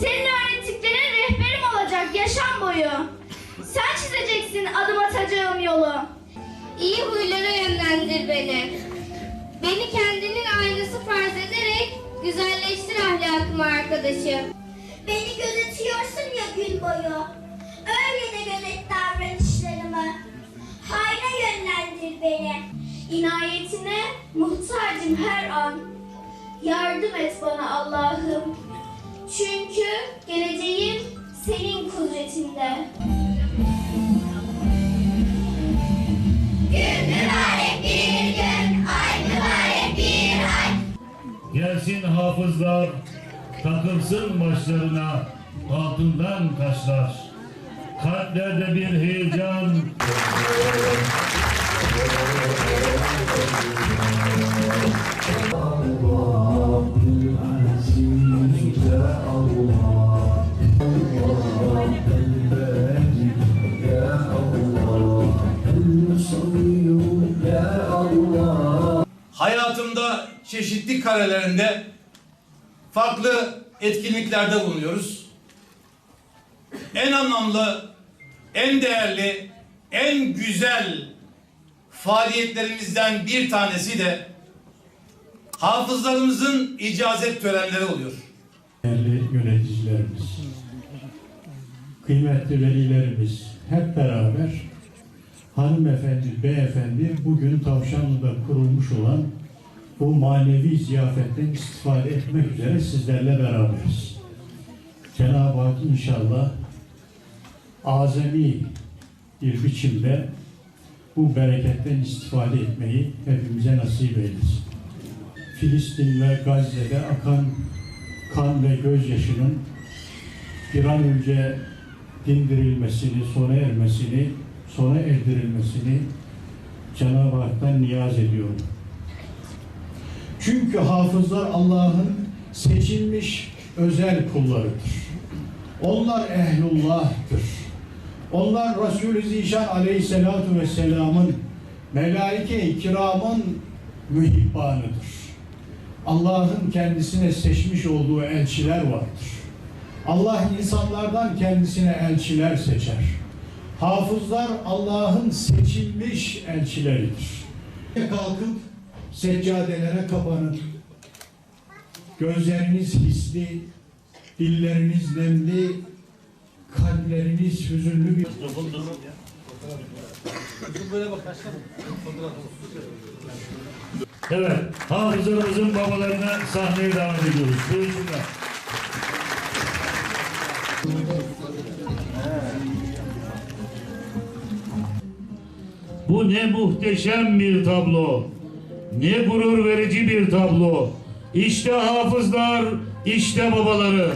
Senin öğrettiklerin rehberim olacak yaşam boyu. Sen çizeceksin adım atacağım yolu. İyi huylara yönlendir beni. Beni kendinin aynası farz ederek güzelleştir ahlakımı arkadaşım. Beni gözetiyorsun ya gün boyu. Öyle de gözet davranışlarımı. Hayra yönlendir beni. İnayetine muhtacım her an. Yardım et bana Allah'ım. Çünkü geleceğim senin kudretinde. Gün mübarek bir gün, ay mübarek bir ay. Gelsin hafızlar, takılsın başlarına altından kaşlar. Kalplerde bir heyecan, Hayatımda çeşitli karelerinde farklı etkinliklerde bulunuyoruz. En anlamlı, en değerli, en güzel faaliyetlerimizden bir tanesi de hafızlarımızın icazet törenleri oluyor. Değerli yöneticilerimiz, kıymetli velilerimiz hep beraber hanımefendi, beyefendi bugün Tavşanlı'da kurulmuş olan bu manevi ziyafetten istifade etmek üzere sizlerle beraberiz. Cenab-ı Hak inşallah azami bir biçimde bu bereketten istifade etmeyi hepimize nasip eylesin. Filistin ve Gazze'de akan kan ve gözyaşının bir an önce dindirilmesini, sona ermesini, sona erdirilmesini Cenab-ı Hak'tan niyaz ediyorum. Çünkü hafızlar Allah'ın seçilmiş özel kullarıdır. Onlar ehlullah'tır. Onlar Resulü Zişan aleyhissalatu vesselamın melaike-i kiramın mühibbanıdır. Allah'ın kendisine seçmiş olduğu elçiler vardır. Allah insanlardan kendisine elçiler seçer. Hafızlar Allah'ın seçilmiş elçileridir. Kalkıp seccadelere kapanın. Gözleriniz hisli, dilleriniz nemli, kalpleriniz hüzünlü bir... evet hafızlarımızın babalarına sahneye davet ediyoruz. Buyursunlar. Ne muhteşem bir tablo. Ne gurur verici bir tablo. İşte hafızlar, işte babaları.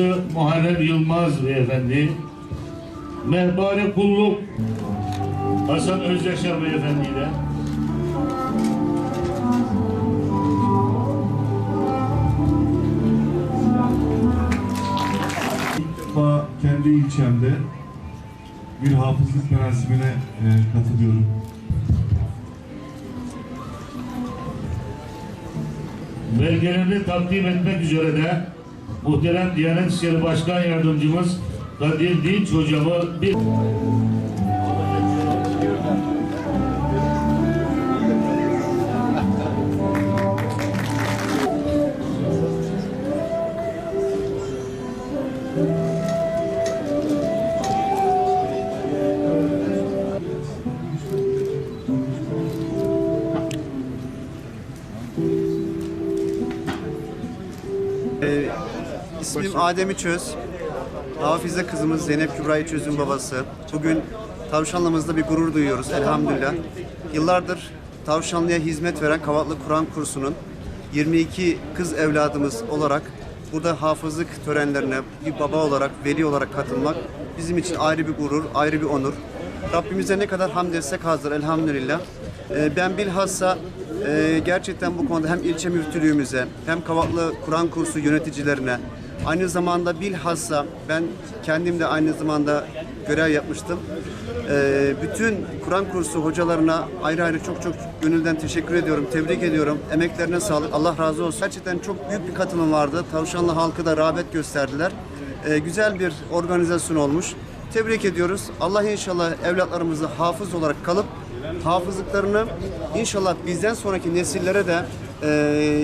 Babası Muharrem Yılmaz beyefendi. Mehbari kulluk Hasan Özyaşar beyefendi ile. kendi ilçemde bir hafızlık merasimine e, katılıyorum. Belgelerini takdim etmek üzere de muhterem Diyanet İşleri Başkan Yardımcımız Kadir Dinç hocamı bir... Ee, ismim Adem Çöz. Hafize kızımız Zeynep Kübra Çöz'ün babası. Bugün Tavşanlımızda bir gurur duyuyoruz elhamdülillah. Yıllardır Tavşanlı'ya hizmet veren Kavatlı Kur'an kursunun 22 kız evladımız olarak burada hafızlık törenlerine bir baba olarak, veli olarak katılmak bizim için ayrı bir gurur, ayrı bir onur. Rabbimize ne kadar hamd etsek azdır elhamdülillah. Ee, ben bilhassa e, gerçekten bu konuda hem ilçe müftülüğümüze hem Kavaklı Kur'an kursu yöneticilerine aynı zamanda bilhassa ben kendim de aynı zamanda görev yapmıştım. Ee, bütün Kur'an kursu hocalarına ayrı ayrı çok çok gönülden teşekkür ediyorum, tebrik ediyorum. Emeklerine sağlık, Allah razı olsun. Gerçekten çok büyük bir katılım vardı. Tavşanlı halkı da rağbet gösterdiler. Ee, güzel bir organizasyon olmuş. Tebrik ediyoruz. Allah inşallah evlatlarımızı hafız olarak kalıp hafızlıklarını inşallah bizden sonraki nesillere de e,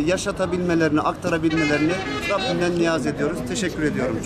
yaşatabilmelerini, aktarabilmelerini Rabbimden niyaz ediyoruz. Teşekkür ediyorum. Çok